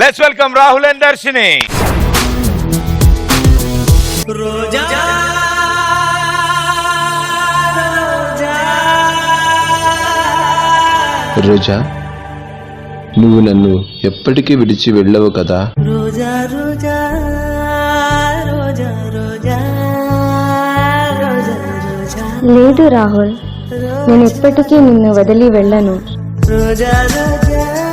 Let's welcome Rahul and Darshini Roja నువ్వు నన్ను ఎప్పటికీ విడిచి వెళ్ళవు కదా? రోజా రోజా రోజా రోజా రోజా రోజా. లేదు రాహుల్ నేను ఎప్పటికీ నిన్ను వదిలి వెళ్ళను. రోజా రోజా రోజా.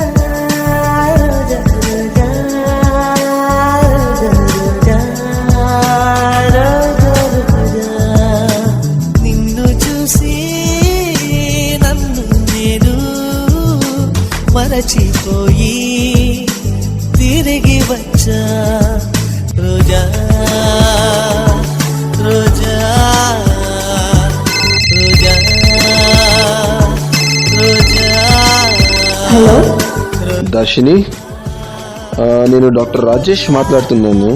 దర్శిని. నేను డాక్టర్ రాజేష్ మాట్లాడుతున్నాను.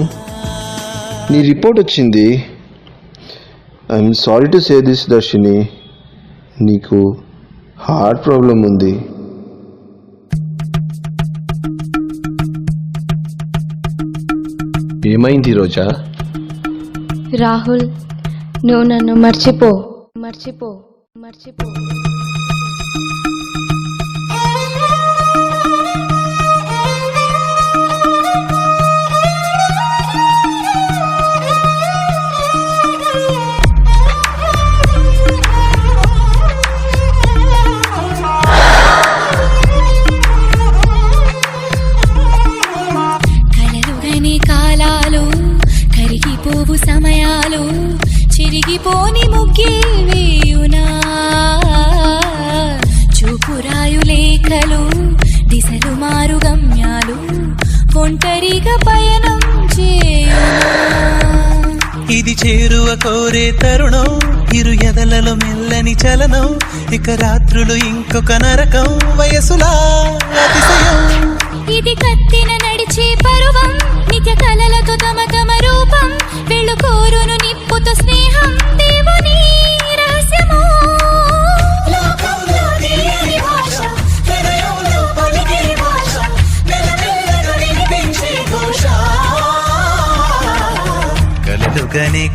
నీ రిపోర్ట్ వచ్చింది. I'm sorry to say this Darshini. నీకు హార్ట్ ప్రాబ్లం ఉంది. ఏమైంది రోజా? రాహుల్ నువ్వు నన్ను మర్చిపో మర్చిపో మర్చిపో. కరిగిపోవు సమయాలు చిరిగిపోని ముగ్గి వేయునా చూపురాయు లేఖలు దిశలు మారు గమ్యాలు ఒంటరిగా పయనం ఇది చేరువ కోరే తరుణం ఇరు ఎదలలో మెల్లని చలనం ఇక రాత్రులు ఇంకొక నరకం వయసులా అతిశయం. ఇది కత్తిన నడిచే పరువం నిత్య కలలతో తమ తమ రూపం నిప్పుతో స్నేహం దేవుని రహస్యము.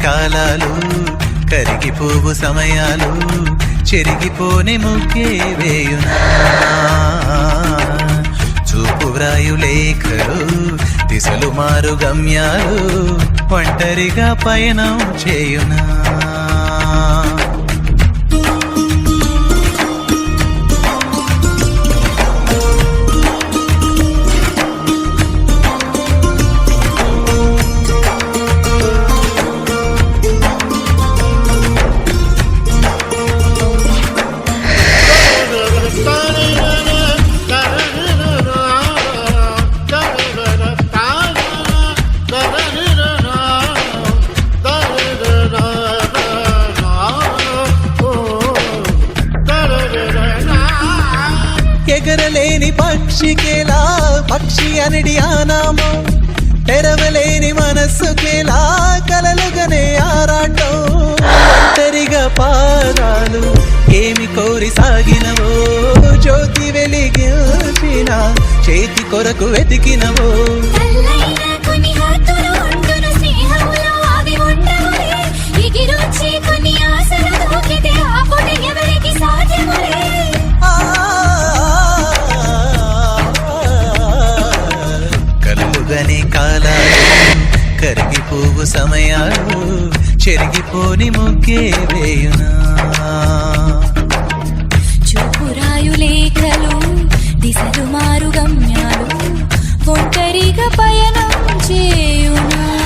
కాలాలు కరిగిపోవు సమయాలు చెరిగిపోని ముగ్గే వేయునా. చూపు వ్రాయు లేఖలు దిశలు మారు గమ్యాలు ఒంటరిగా పయనం చేయునా. ఎగరలేని పక్షికేలా పక్షి అనడి ఆనామం. తెరవలేని మనస్సుకేలా కలలుగనే ఆరాటం. ఒంటరిగా పాదాలు ఏమి కోరి సాగినవో జ్యోతి వెలిగిన చేతి కొరకు వెతికినవో. కరిగిపోవు సమయాలు చెరిగిపోని ముగ్గే వేయునా. చూపురాయు లేఖలు దిశలు మారు గమ్యాలు ఒంటరిగా పయనం చేయునా.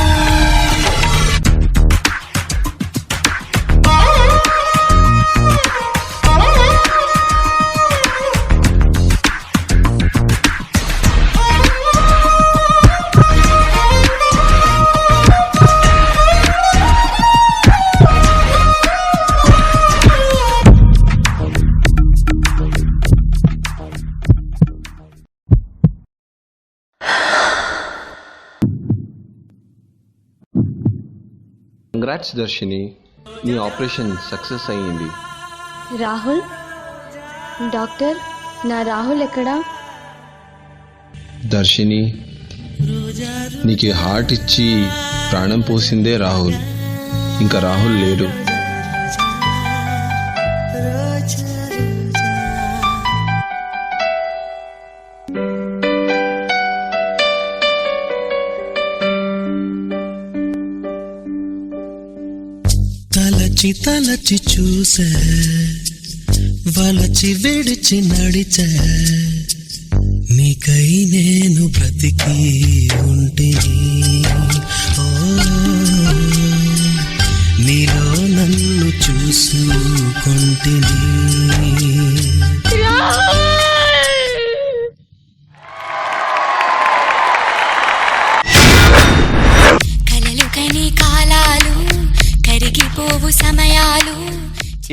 కంగ్రాట్స్ దర్శిని నీ ఆపరేషన్ సక్సెస్ అయ్యింది. రాహుల్? డాక్టర్ నా రాహుల్ ఎక్కడా? దర్శిని నీకు హార్ట్ ఇచ్చి ప్రాణం పోసిందే రాహుల్. ఇంకా రాహుల్ లేడు. తలచి తలచి చూసే వలచి విడిచి నడిచే. నీకై నేను బ్రతికి ఉంటే ఓ నీలో నన్ను చూసుకుంటిని.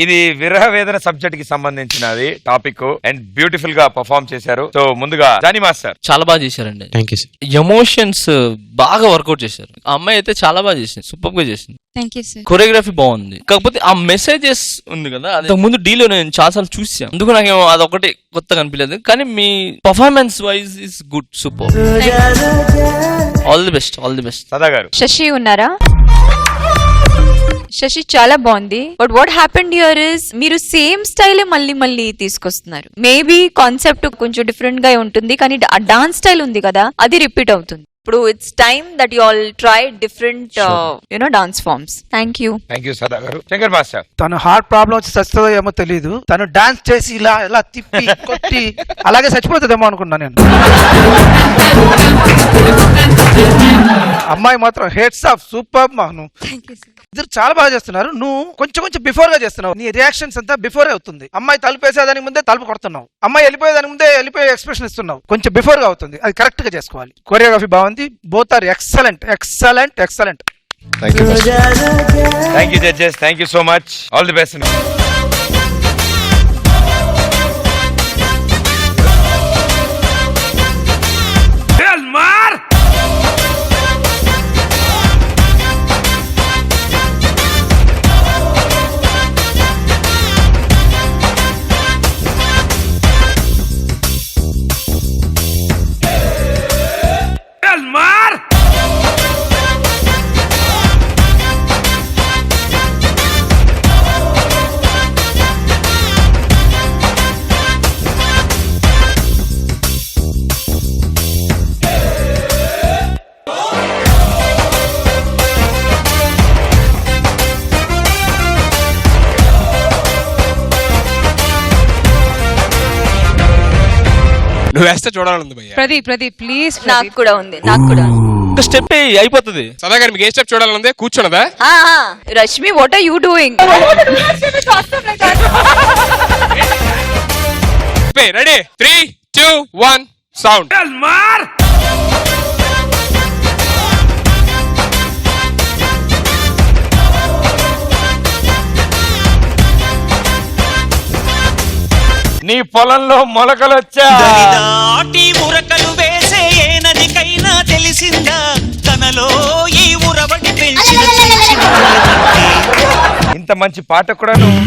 ఇది విరహ వేదన సబ్జెక్ట్కి సంబంధించినది టాపిక్ అండ్ బ్యూటిఫుల్గా పర్ఫామ్ చేశారు. సో ముందుగా జానీ మాస్టర్. చాలా బాగా చేశారండి. థ్యాంక్ యూ సార్ ఎమోషన్స్ బాగా వర్కౌట్ చేశారు. ఆ అమ్మాయి అయితే చాలా బాగా చేసింది. సూపర్గా చేసింది. థ్యాంక్ యూ సార్ కొరియోగ్రఫీ బాగుంది. కాకపోతే ఆ మెసేజెస్ ఉంది కదా అది ముందు డీలో నేను చాలాసార్లు చూసాను అందుకు నాకు అదొకటి కొత్తగా అనిపించలేదు. కానీ మీ performance wise is good super all the best all the best Sada garu. Sashi ఉన్నారా? శశి చాలా బాగుంది. But what happened here is మీరు సేమ్ స్టైల్ మళ్ళీ మళ్ళీ తీసుకొస్తున్నారు. మేబీ కాన్సెప్ట్ కొంచెం డిఫరెంట్గా ఉంటుంది. కానీ ఆ డాన్స్ స్టైల్ ఉంది కదా అది రిపీట్ అవుతుంది. ఇప్పుడు it's time that you all try different you know dance forms thank you thank you Sada garu Shankar master తను హార్ట్ ప్రాబ్లం వచ్చి చస్తుందో ఏమో తెలియదు తను డాన్స్ చేసి ఇలా ఇలా తిప్పి కొట్టి అలాగే చచ్చిపోతుందేమో అనుకున్నా నేను. అమ్మాయి మాత్రం హెడ్స్ ఆఫ్ సూపర్ మా నువ్వు ఇద్దరు చాలా బాగా చేస్తున్నారు. నువ్వు కొంచెం కొంచెం బిఫోర్గా చేస్తున్నావు. నీ రియాక్షన్స్ అంతా బిఫోర్ అవుతుంది. అమ్మాయి తలుపు వేసేదానికి ముందే తలుపు కొడుతున్నావు. అమ్మాయి వెళ్ళిపోయేదానికి ముందే వెళ్ళిపోయే ఎక్స్ప్రెషన్ ఇస్తున్నావు. కొంచెం బిఫోర్గా అవుతుంది. అది కరెక్ట్గా చేసుకోవాలి. కొరియోగ్రఫీ బాగుంది. Both are excellent excellent excellent thank you thank you judges thank you so much all the best matar! నువ్వు వేస్తే చూడాలంది భయ్య. ప్రదీప్ ప్రదీప్ ప్లీజ్ నాకు కూడా ఉంది నాకు కూడా ఉంది. ఒక స్టెప్ అయిపోతుంది. సదా గారు మీకు ఏ స్టెప్ చూడాలంది కూర్చున్నదా? ఆ, ఆ, Rashmi what are you doing ready three two one sound నీ పొలంలో మొలకలు వచ్చా దాటి ఉరకలు వేసే ఏ నదికైనా తెలిసిందా? తనలో ఈ ఉరవడి పెంచిన ఇంత మంచి పాట కూడా నువ్వు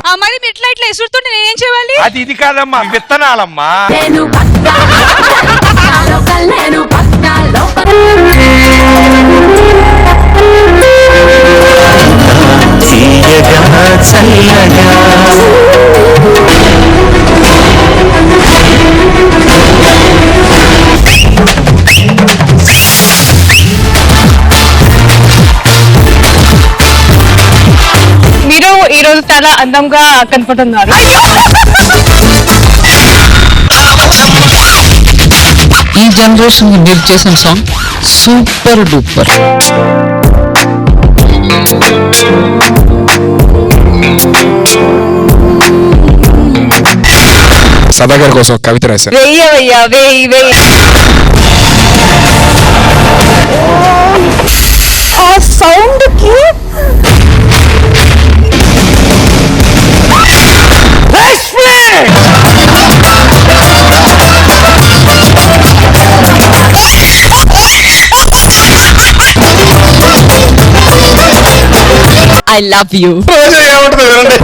ఆ మరి మీరు ఇట్లా ఇట్లా ఎసురుతుంటే నేనేం చేయాలి? అది ఇది కాదమ్మా విత్తనాలమ్మా. ఈ రోజు చాలా అందంగా కనపడుతున్నారు. ఈ జనరేషన్ మీరు చేసిన సాంగ్ సూపర్ డూపర్ సదా గారి కోసం ఒక కవిత రాశారు. వెయ్యవయ్యా వెయ్యి వెయ్యి. ఆ సౌండ్కి ఐ లవ్ యూ ఏమంటుంది? వినండి